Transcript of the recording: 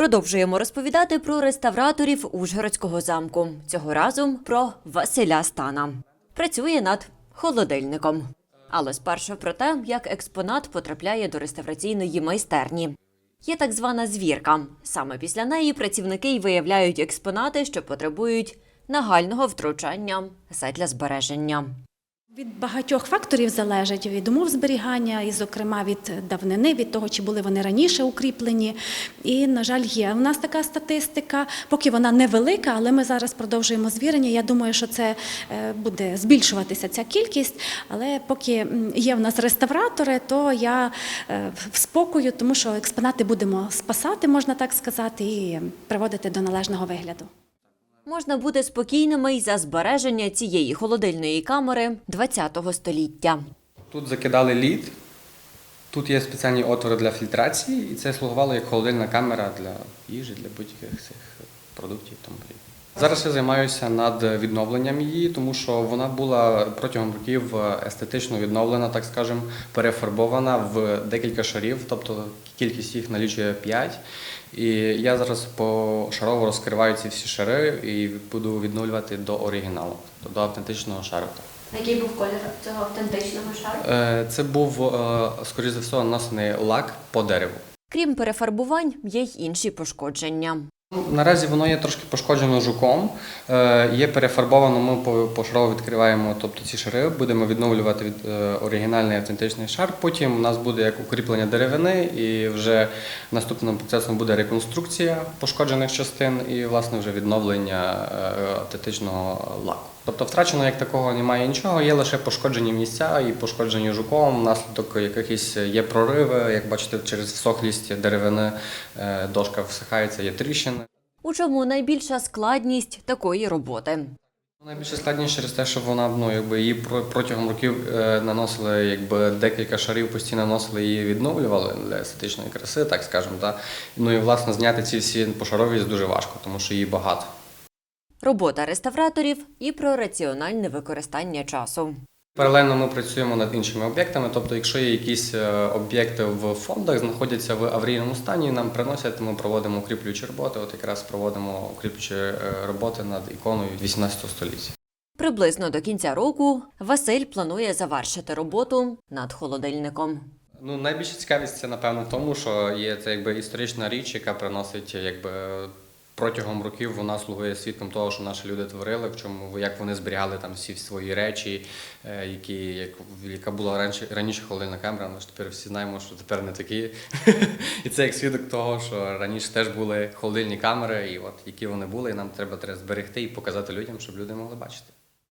Продовжуємо розповідати про реставраторів Ужгородського замку. Цього разу про Василя Стана. Працює над холодильником. Але спершу про те, як експонат потрапляє до реставраційної майстерні. Є так звана звірка. Саме після неї працівники й виявляють експонати, що потребують нагального втручання задля збереження. Від багатьох факторів залежить від умов зберігання, і, зокрема, від давнини, від того, чи були вони раніше укріплені. І, на жаль, є в нас така статистика. Поки вона невелика, але ми зараз продовжуємо звірення. Я думаю, що це е, буде збільшуватися ця кількість. Але поки є в нас реставратори, то я е, в спокою, тому що експонати будемо спасати, можна так сказати, і приводити до належного вигляду. Можна бути спокійними й за збереження цієї холодильної камери ХХ століття. Тут закидали лід, тут є спеціальні отвори для фільтрації, і це слугувало як холодильна камера для їжі, для будь-яких цих продуктів. Тому. Зараз я займаюся над відновленням її, тому що вона була протягом років естетично відновлена, так скажемо, перефарбована в декілька шарів, тобто кількість їх налічує 5. І я зараз пошарово розкриваю ці всі шари і буду відновлювати до оригіналу, тобто до автентичного шару. Який був колір цього автентичного шару? Е, Це був, е, скоріш за все, нанесений лак по дереву. Крім перефарбувань, є й інші пошкодження. Наразі воно є трошки пошкоджено жуком, е, є перефарбовано, ми по- пошарово відкриваємо тобто ці шари, будемо відновлювати від, е, оригінальний автентичний шар. Потім у нас буде як укріплення деревини, і вже наступним процесом буде реконструкція пошкоджених частин і власне вже відновлення е, автентичного лаку. Тобто втрачено як такого немає нічого, є лише пошкоджені місця і пошкоджені жуком, внаслідок якихось є прориви, як бачите, через всохлість деревини дошка всихається, є тріщини. У чому найбільша складність такої роботи? Найбільше складніше через те, що вона ну, якби її про- протягом років е, наносили якби декілька шарів, постійно наносили її відновлювали для естетичної краси, так скажемо. Да? Ну і власне зняти ці всі пошаровість дуже важко, тому що її багато. Робота реставраторів і про раціональне використання часу. Паралельно ми працюємо над іншими об'єктами. Тобто, якщо є якісь е, об'єкти в фондах, знаходяться в аварійному стані, нам приносять, ми проводимо укріплюючі роботи. От якраз проводимо укріплюючі е, роботи над іконою 18 століття. Приблизно до кінця року Василь планує завершити роботу над холодильником. Ну, найбільша цікавість це напевно тому, що є це якби історична річ, яка приносить якби. Протягом років вона слугує свідком того, що наші люди творили, в чому як вони зберігали там всі свої речі, е, які як яка була раніше раніше холодильна камера. Ми ж тепер всі знаємо, що тепер не такі. І це як свідок того, що раніше теж були холодильні камери, і от які вони були, і нам треба треба зберегти і показати людям, щоб люди могли бачити.